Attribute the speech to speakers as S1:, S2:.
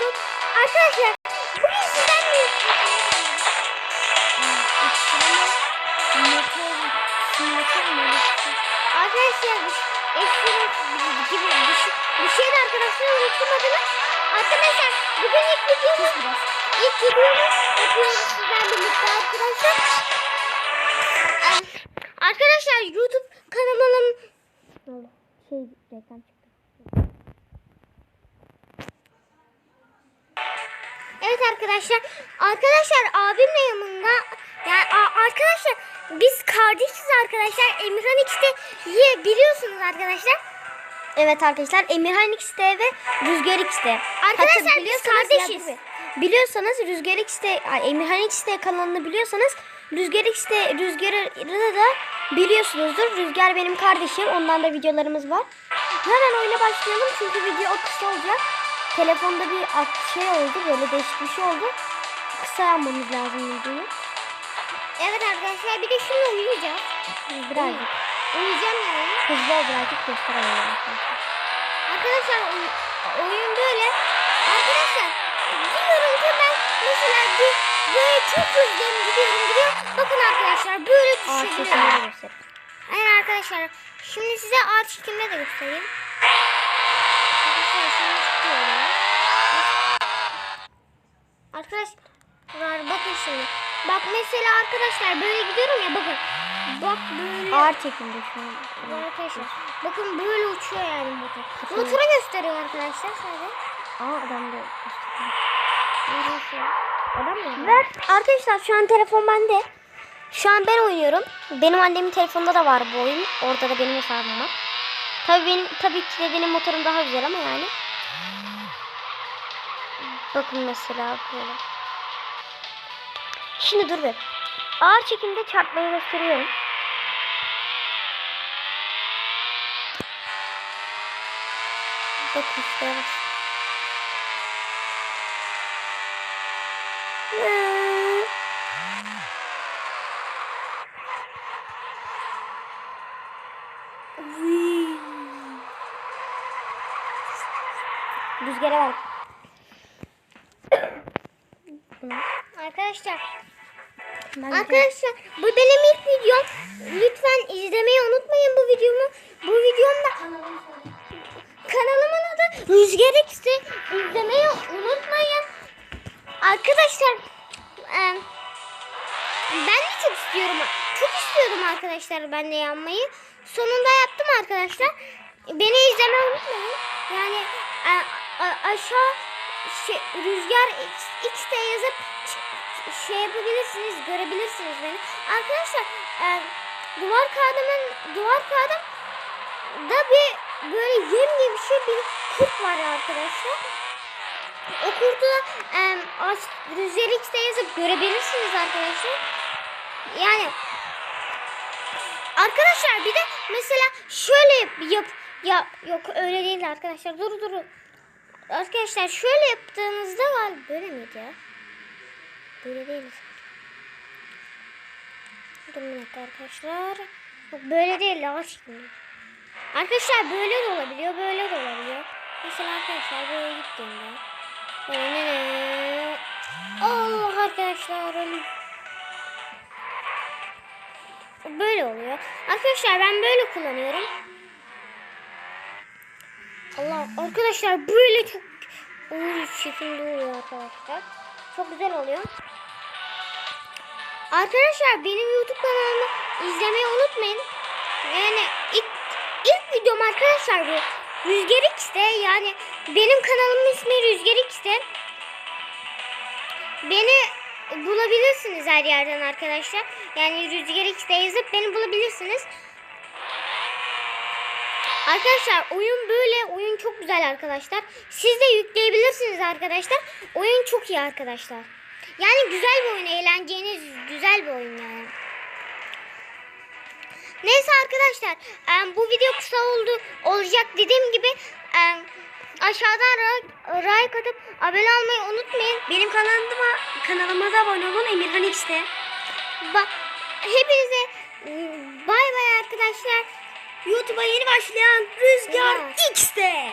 S1: başlıyorum. Arkadaşlar bugün sizden bir Arkadaşlar eskiden gibi bir şey, şeydi arkadaşlar unuttum adını. Arkadaşlar bugün ilk videomuz ilk videomuz yapıyoruz sizlerle birlikte arkadaşlar. Arkadaşlar YouTube kanalım şey reklam Evet arkadaşlar. Arkadaşlar abimle yanımda yani arkadaşlar biz kardeşiz arkadaşlar. Emirhan X'te ye biliyorsunuz arkadaşlar.
S2: Evet arkadaşlar Emirhan X'te ve Rüzgar X'te.
S1: Arkadaşlar
S2: Hatta
S1: biz kardeşiz.
S2: ya. Biliyorsanız Rüzgar X'te, Emirhan X'te kanalını biliyorsanız Rüzgar X'te Rüzgar'ı da biliyorsunuzdur. Rüzgar benim kardeşim. Ondan da videolarımız var. Hemen oyuna başlayalım çünkü video kısa olacak. Telefonda bir şey oldu böyle değişik bir şey oldu. Kısa yapmamız lazım videoyu.
S1: Evet arkadaşlar bir de şunu uyuyacağız.
S2: Birazcık.
S1: Uyuyacağım yani.
S2: Hızlı ol birazcık gösterelim arkadaşlar.
S1: Arkadaşlar oy- oyun böyle. Arkadaşlar diyorum ki ben mesela bir böyle çok hızlı gidiyorum gidiyorum. Bakın arkadaşlar böyle düşebiliyorum. Aynen arkadaşlar. Şimdi size ağaç çekimde de göstereyim. Arkadaşlar şimdi çıkıyorum. Arkadaşlar bakın şimdi. Bak mesela arkadaşlar böyle gidiyorum ya bakın. Bak böyle.
S2: Ağır çekimde şu an.
S1: Arkadaşlar bakın böyle uçuyor yani motor. Motoru gösteriyor arkadaşlar sadece.
S2: Aa adam da. Adam mı? Ver. Arkadaşlar şu an telefon bende. Şu an ben oynuyorum. Benim annemin telefonunda da var bu oyun. Orada da benim hesabım var. Tabii benim tabii ki de benim motorum daha güzel ama yani. Bakın mesela böyle. Şimdi dur bir. Ağır çekimde çarpmayı gösteriyorum. Bak. Ee, Rüzgara bak.
S1: Arkadaşlar.
S2: Ben
S1: Arkadaşlar bu benim ilk videom. Lütfen izlemeyi unutmayın bu videomu. Bu videomda kanalımın adı Rüzgar X'ti. İzlemeyi unutmayın. Arkadaşlar e, ben de çok istiyorum. Çok istiyordum arkadaşlar ben de yanmayı. Sonunda yaptım arkadaşlar. Beni izlemeyi unutmayın. Yani e, aşağı şey, Rüzgar X, X'te yazıp şey yapabilirsiniz, görebilirsiniz beni. Arkadaşlar e, duvar kağıdımın duvar kağıdım da bir böyle yem gibi bir şey bir kurt var arkadaşlar. O kurtu da e, Rüzgar X'te yazıp görebilirsiniz arkadaşlar. Yani arkadaşlar bir de mesela şöyle yap, ya yok öyle değil arkadaşlar. Dur dur. Arkadaşlar şöyle yaptığınızda var böyle miydi ya? Böyle değil. Dakika arkadaşlar. Yok böyle değil ya şimdi. Arkadaşlar böyle de olabiliyor, böyle de olabiliyor. Mesela arkadaşlar böyle gittiğimde. Böyle Allah arkadaşlar ölüm. Böyle oluyor. Arkadaşlar ben böyle kullanıyorum. Allah arkadaşlar böyle çok olur şekilde oluyor arkadaşlar. Çok güzel oluyor. Arkadaşlar benim YouTube kanalımı izlemeyi unutmayın. Yani ilk, ilk videom arkadaşlar bu. Rüzgar X'te yani benim kanalımın ismi Rüzgar X'te. Beni bulabilirsiniz her yerden arkadaşlar. Yani Rüzgar X'te yazıp beni bulabilirsiniz. Arkadaşlar oyun böyle. Oyun çok güzel arkadaşlar. Siz de yükleyebilirsiniz arkadaşlar. Oyun çok iyi arkadaşlar. Yani güzel bir oyun. Eğleneceğiniz güzel bir oyun yani. Neyse arkadaşlar. bu video kısa oldu olacak dediğim gibi aşağıdan like atıp abone olmayı unutmayın.
S2: Benim kanalıma kanalıma da abone olun Emirhan X'te.
S1: Ba- hepinize bay bay arkadaşlar.
S2: YouTube'a yeni başlayan Rüzgar. X'te.